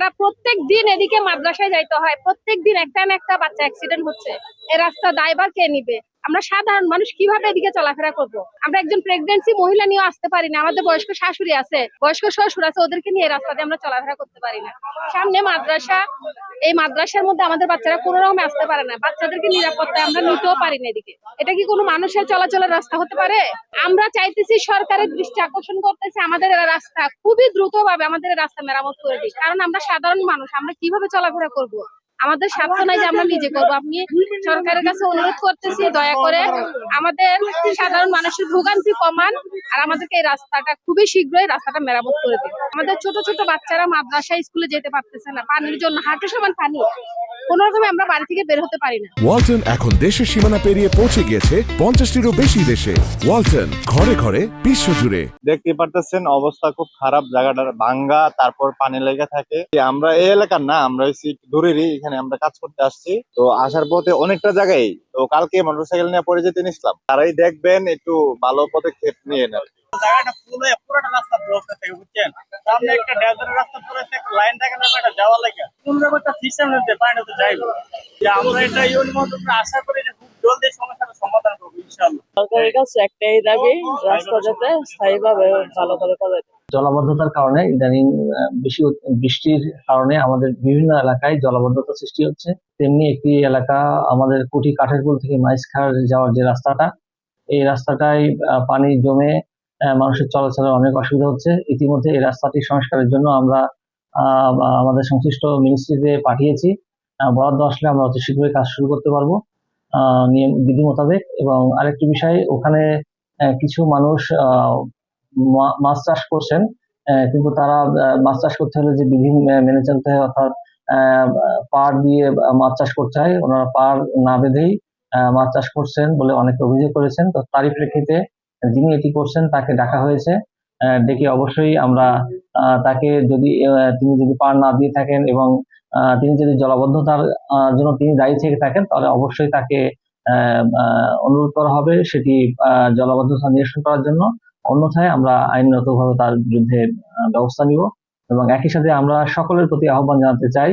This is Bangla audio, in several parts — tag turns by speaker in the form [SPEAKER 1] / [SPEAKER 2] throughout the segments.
[SPEAKER 1] প্রত্যেক দিন এদিকে মাদ্রাসায় যাইতে হয়। প্রত্যেক দিন একটা না একটা বাচ্চা অ্যাক্সিডেন্ট হচ্ছে। এ রাস্তা দায়বার কে নিবে? আমরা সাধারণ মানুষ কীভাবে এদিকে চলাফেরা করব? আমরা একজন প্রেগনেন্সি মহিলা নিয়ে আসতে পারি না। আমাদের বয়স্ক শাশুড়ি আছে, বয়স্ক শ্বশুর আছে, ওদেরকে নিয়ে রাস্তাতে আমরা চলাফেরা করতে পারি না। সামনে মাদ্রাসা, এই মাদ্রাসার মধ্যে আমাদের বাচ্চারা কোনো রকমে আসতে পারে না। বাচ্চাদেরকে নিরাপত্তায় আমরা নিতেও পারি না এদিকে। এটা কি কোনো মানুষের চলাচলের রাস্তা হতে পারে? আমরা চাইতেছি সরকারের দৃষ্টি আকর্ষণ করতেছে, আমাদের রাস্তা খুবই দ্রুত ভাবে আমাদের রাস্তা মেরামত করে দিই কারণ আমরা সাধারণ মানুষ, আমরা কীভাবে চলাফেরা করব? আমাদের স্বার্থ নাই যে আমরা নিজে করব। আমি সরকারের কাছে অনুরোধ করতেছি দয়া করে আমাদের সাধারণ মানুষের ভোগান্তি কমান আর আমাদেরকে এই রাস্তাটা খুবই শীঘ্রই রাস্তাটা মেরামত করে দিন। আমাদের ছোট ছোট বাচ্চারা মাদ্রাসা স্কুলে যেতে পারতেছে না পানির জন্য হাঁটু সমান পানি। কোনো রকমে আমরা বাড়ি থেকে বের হতে পারি না।
[SPEAKER 2] ওয়ালটন এখন দেশের সীমানা পেরিয়ে পৌঁছে গিয়েছে পঞ্চাশটিরও বেশি দেশে। ওয়ালটন ঘরে ঘরে বিশ্বজুড়ে।
[SPEAKER 3] দেখতে পারতেছেন অবস্থা খুব খারাপ জায়গাটার ভাঙ্গা তারপর পানি লেগে থাকে। আমরা এই এলাকার না আমরা একটু দূরেরই এখানে আমরা কাজ করতে আসছি। তো আসার পথে অনেকটা জায়গায় তো কালকে মোটরসাইকেল নিয়ে পরে যেতে নিছিলাম। তারাই দেখবেন একটু ভালো পদক্ষেপ নিয়ে নেন।
[SPEAKER 4] জায়গাটা ফুলে পুরোটা রাস্তা ব্লক হয়ে থাকে বুঝছেন? সামনে একটা ডেজার্টের রাস্তা পুরো একটা লাইন থাকে না একটা যাওয়া লাগে। সিস্টেম নিতে পানিটা তো যাইব যে আমরা এটা ইউন আশা করি যে খুব জলদি সমস্যাটা সমাধান করব ইনশাআল্লাহ।
[SPEAKER 5] সরকারের কাছে একটাই দাবি রাস্তা যাতে স্থায়ীভাবে ভালো করে করে
[SPEAKER 6] জলাবদ্ধতার কারণে ইদানিং আহ, বেশি বৃষ্টির কারণে আমাদের বিভিন্ন এলাকায় জলাবদ্ধতা সৃষ্টি হচ্ছে। তেমনি একটি এলাকা আমাদের কুটি কাঠেরপুল থেকে মাইসখার যাওয়ার যে রাস্তাটা এই রাস্তাটায় পানি জমে আহ, মানুষের চলাচলের অনেক অসুবিধা হচ্ছে। ইতিমধ্যে এই রাস্তাটি সংস্কারের জন্য আমরা আমাদের সংশ্লিষ্ট মিনিস্ট্রিতে পাঠিয়েছি। বরাদ্দ আসলে আমরা অতি শীঘ্রই কাজ শুরু করতে পারব নিয়ম, বিধি মোতাবেক। এবং আরেকটি বিষয়, ওখানে কিছু মানুষ মাছ চাষ করছেন কিন্তু তারা মাছ চাষ করতে হলে যে বিধি মেনে চলতে হয়, অর্থাৎ পাড় দিয়ে মাছ চাষ করতে হয়, ওনারা পাড় না বেঁধেই মাছ চাষ করছেন বলে অনেকে অভিযোগ করেছেন। তো তারই প্রেক্ষিতে যিনি এটি করছেন, তাকে ডাকা হয়েছে। ডেকে অবশ্যই আমরা তাকে যদি তিনি যদি পাড় না দিয়ে থাকেন এবং তিনি যদি জলাবদ্ধতার জন্য তিনি দায়ী থেকে থাকেন, তাহলে অবশ্যই তাকে অনুরোধ করা হবে সেটি জলাবদ্ধতা নিরসন করার জন্য। অন্যথায় আমরা আইনগতভাবে তার বিরুদ্ধে ব্যবস্থা নিব এবং একই সাথে আমরা সকলের প্রতি আহ্বান জানাতে চাই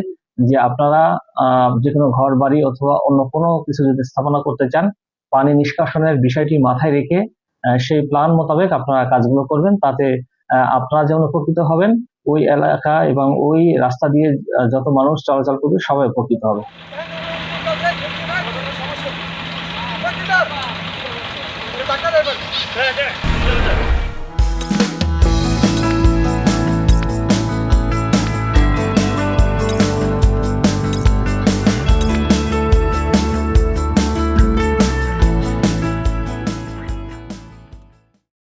[SPEAKER 6] যে আপনারা যে কোনো ঘর বাড়ি অথবা অন্য কোনো কিছু যদি স্থাপনা করতে চান, পানি নিষ্কাশনের বিষয়টি মাথায় রেখে সেই প্ল্যান মোতাবেক আপনারা কাজগুলো করবেন। তাতে আপনারা যেমন উপকৃত হবেন, ওই এলাকা এবং ওই রাস্তা দিয়ে যত মানুষ চলাচল করবে, সবাই উপকৃত হবে।
[SPEAKER 4] হ্যাঁ হ্যাঁ।